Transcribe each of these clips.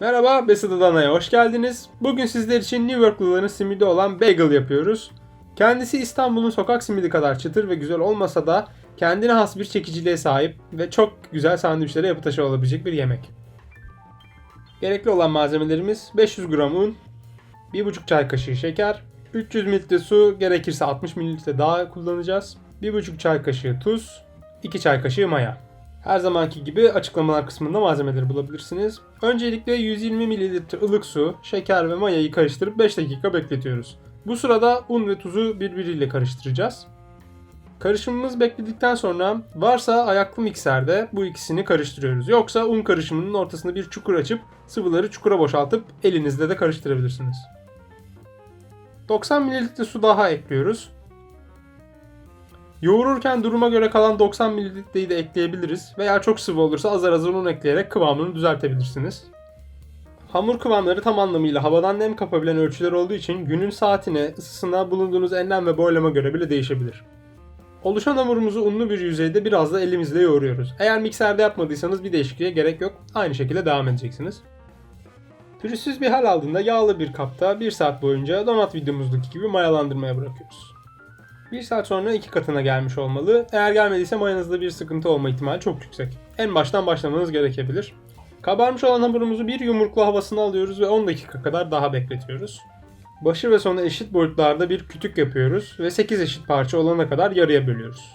Merhaba, Besit Adana'ya hoş geldiniz. Bugün sizler için New Yorkluların simidi olan bagel yapıyoruz. Kendisi İstanbul'un sokak simidi kadar çıtır ve güzel olmasa da kendine has bir çekiciliğe sahip ve çok güzel sandviçlere yapı taşı olabilecek bir yemek. Gerekli olan malzemelerimiz 500 gram un, 1,5 çay kaşığı şeker, 300 ml su, gerekirse 60 ml daha kullanacağız. 1,5 çay kaşığı tuz, 2 çay kaşığı maya. Her zamanki gibi açıklamalar kısmında malzemeleri bulabilirsiniz. Öncelikle 120 ml ılık su, şeker ve mayayı karıştırıp 5 dakika bekletiyoruz. Bu sırada un ve tuzu birbiriyle karıştıracağız. Karışımımız bekledikten sonra varsa ayaklı mikserde bu ikisini karıştırıyoruz. Yoksa un karışımının ortasında bir çukur açıp sıvıları çukura boşaltıp elinizde de karıştırabilirsiniz. 90 ml su daha ekliyoruz. Yoğururken duruma göre kalan 90 ml'yi de ekleyebiliriz veya çok sıvı olursa azar azar un ekleyerek kıvamını düzeltebilirsiniz. Hamur kıvamları tam anlamıyla havadan nem kapabilen ölçüler olduğu için günün saatine, ısısına, bulunduğunuz enlem ve boylama göre bile değişebilir. Oluşan hamurumuzu unlu bir yüzeyde biraz da elimizle yoğuruyoruz. Eğer mikserde yapmadıysanız bir değişikliğe gerek yok. Aynı şekilde devam edeceksiniz. Pürüzsüz bir hal aldığında yağlı bir kapta 1 saat boyunca donat videomuzdaki gibi mayalandırmaya bırakıyoruz. 1 saat sonra iki katına gelmiş olmalı. Eğer gelmediyse mayanızda bir sıkıntı olma ihtimali çok yüksek. En baştan başlamanız gerekebilir. Kabarmış olan hamurumuzu bir yumruklu havasına alıyoruz ve 10 dakika kadar daha bekletiyoruz. Başı ve sonu eşit boyutlarda bir kütük yapıyoruz ve 8 eşit parça olana kadar yarıya bölüyoruz.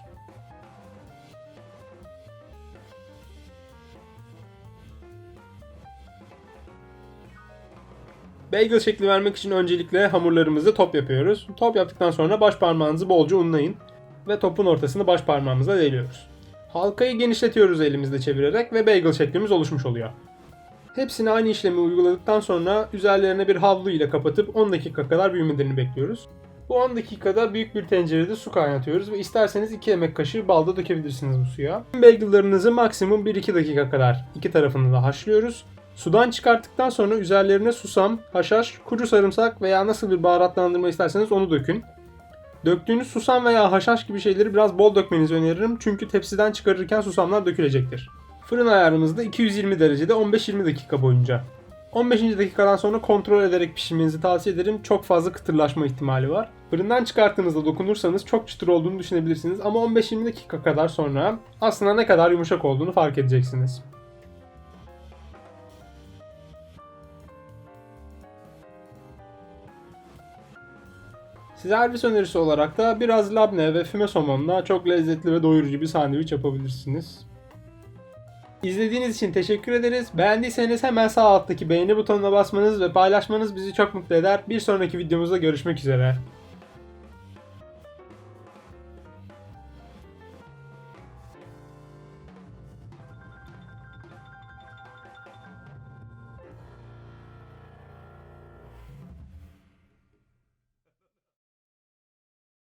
Bagel şekli vermek için öncelikle hamurlarımızı top yapıyoruz. Top yaptıktan sonra baş parmağınızı bolca unlayın ve topun ortasını baş parmağımızla deliyoruz. Halkayı genişletiyoruz elimizde çevirerek ve bagel şeklimiz oluşmuş oluyor. Hepsini aynı işlemi uyguladıktan sonra üzerlerine bir havlu ile kapatıp 10 dakika kadar büyümelerini bekliyoruz. Bu 10 dakikada büyük bir tencerede su kaynatıyoruz ve isterseniz 2 yemek kaşığı bal da dökebilirsiniz bu suya. Bagel'larınızı maksimum 1-2 dakika kadar iki tarafını da haşlıyoruz. Sudan çıkarttıktan sonra üzerlerine susam, haşhaş, kuru sarımsak veya nasıl bir baharatlandırma isterseniz onu dökün. Döktüğünüz susam veya haşhaş gibi şeyleri biraz bol dökmenizi öneririm çünkü tepsiden çıkarırken susamlar dökülecektir. Fırın ayarımızda 220 derecede 15-20 dakika boyunca. 15. dakikadan sonra kontrol ederek pişirmenizi tavsiye ederim. Çok fazla kıtırlaşma ihtimali var. Fırından çıkarttığınızda dokunursanız çok çıtır olduğunu düşünebilirsiniz ama 15-20 dakika kadar sonra aslında ne kadar yumuşak olduğunu fark edeceksiniz. Servis önerisi olarak da biraz labne ve füme somonla çok lezzetli ve doyurucu bir sandviç yapabilirsiniz. İzlediğiniz için teşekkür ederiz. Beğendiyseniz hemen sağ alttaki beğeni butonuna basmanız ve paylaşmanız bizi çok mutlu eder. Bir sonraki videomuzda görüşmek üzere.